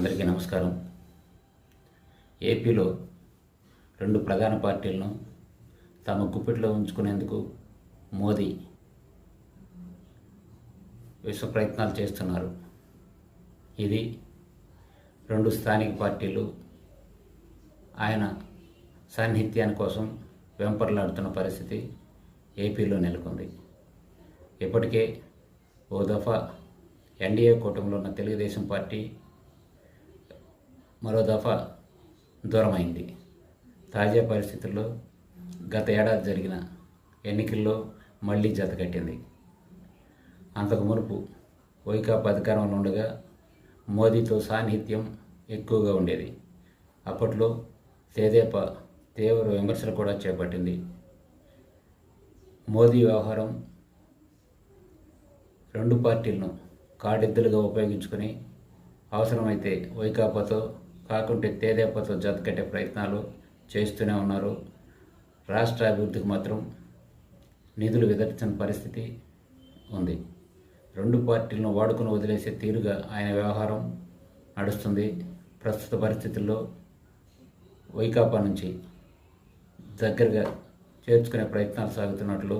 అందరికీ నమస్కారం. ఏపీలో రెండు ప్రధాన పార్టీలను తమ గుప్పిట్లో ఉంచుకునేందుకు మోదీ విశ్వ ప్రయత్నాలు చేస్తున్నారు. ఇది రెండు స్థానిక పార్టీలు ఆయన సాన్నిహిత్యాని కోసం వెంపర్లాడుతున్న పరిస్థితి ఏపీలో నెలకొంది. ఇప్పటికే ఓ దఫా ఎన్డీఏ కూటమిలో ఉన్న తెలుగుదేశం పార్టీ మరో దఫా దూరమైంది. తాజా పరిస్థితుల్లో గత ఏడాది జరిగిన ఎన్నికల్లో మళ్ళీ జతకట్టింది అంతకు మునుపు వైకాపా అధికారంలో ఉండగా మోదీతో సాన్నిహిత్యం ఎక్కువగా ఉండేది. అప్పట్లో తేదేపా తీవ్ర విమర్శలు కూడా చేపట్టింది. మోదీ వ్యవహారం రెండు పార్టీలను కాడెద్దులుగా ఉపయోగించుకొని అవసరమైతే వైకాపాతో కాకుంటే తేదేపతో జతకట్టే ప్రయత్నాలు చేస్తూనే ఉన్నారు. రాష్ట్ర అభివృద్ధికి మాత్రం నిధులు విదర్చిన పరిస్థితి ఉంది. రెండు పార్టీలను వాడుకొని వదిలేసే తీరుగా ఆయన వ్యవహారం నడుస్తుంది. ప్రస్తుత పరిస్థితుల్లో వైకాపా నుంచి దగ్గరగా చేర్చుకునే ప్రయత్నాలు సాగుతున్నట్లు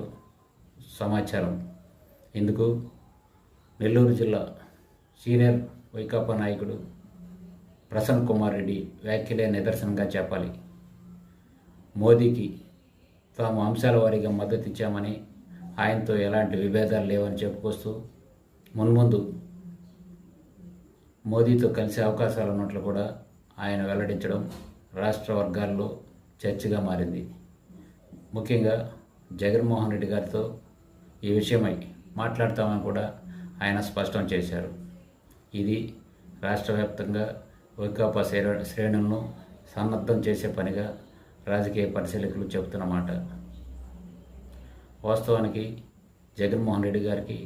సమాచారం. ఇందుకు నెల్లూరు జిల్లా సీనియర్ వైకాపా నాయకుడు ప్రసన్న కుమార్ రెడ్డి వ్యాఖ్యలే నిదర్శనంగా చెప్పాలి. మోదీకి తాము అంశాల వారీగా మద్దతు ఇచ్చామని ఆయనతో ఎలాంటి విభేదాలు లేవని చెప్పుకొస్తూ మున్ముందు మోదీతో కలిసే అవకాశాలు ఉన్నట్లు కూడా ఆయన వెల్లడించడం రాష్ట్ర వర్గాల్లో చర్చగా మారింది. ముఖ్యంగా జగన్మోహన్ రెడ్డి గారితో ఈ విషయమై మాట్లాడతామని కూడా ఆయన స్పష్టం చేశారు. ఇది రాష్ట్ర వ్యాప్తంగా వైకాపా శ్రేణు శ్రేణులను సన్నద్ధం చేసే పనిగా రాజకీయ పరిశీలకులు చెబుతున్నమాట వాస్తవానికి జగన్మోహన్ రెడ్డి గారికి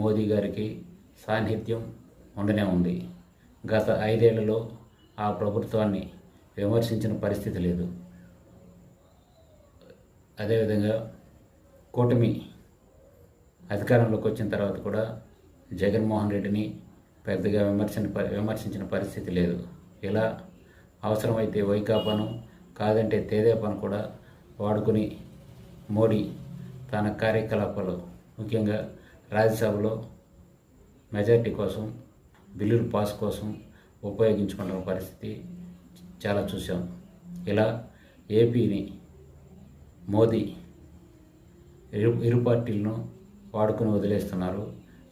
మోదీ గారికి సాన్నిహిత్యం ఉండనే ఉంది. గత ఐదేళ్ళలో ఆ ప్రభుత్వాన్ని విమర్శించిన పరిస్థితి లేదు. అదేవిధంగా కూటమి అధికారంలోకి వచ్చిన తర్వాత కూడా జగన్మోహన్ రెడ్డిని పెద్దగా విమర్శన విమర్శించిన పరిస్థితి లేదు. ఇలా అవసరమైతే వైకాపాను కాదంటే తేదేపాను కూడా వాడుకుని మోడీ తన కార్యకలాపాలు ముఖ్యంగా రాజ్యసభలో మెజార్టీ కోసం బిల్లులు పాస్ కోసం ఉపయోగించుకుంటున్న పరిస్థితి చాలా చూసాం ఇలా ఏపీని మోదీ ఇరు ఇరు పార్టీలను వాడుకుని వదిలేస్తున్నారు.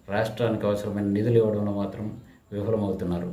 రాష్ట్రానికి అవసరమైన నిధులు ఇవ్వడంలో మాత్రం విఫలమవుతున్నారు.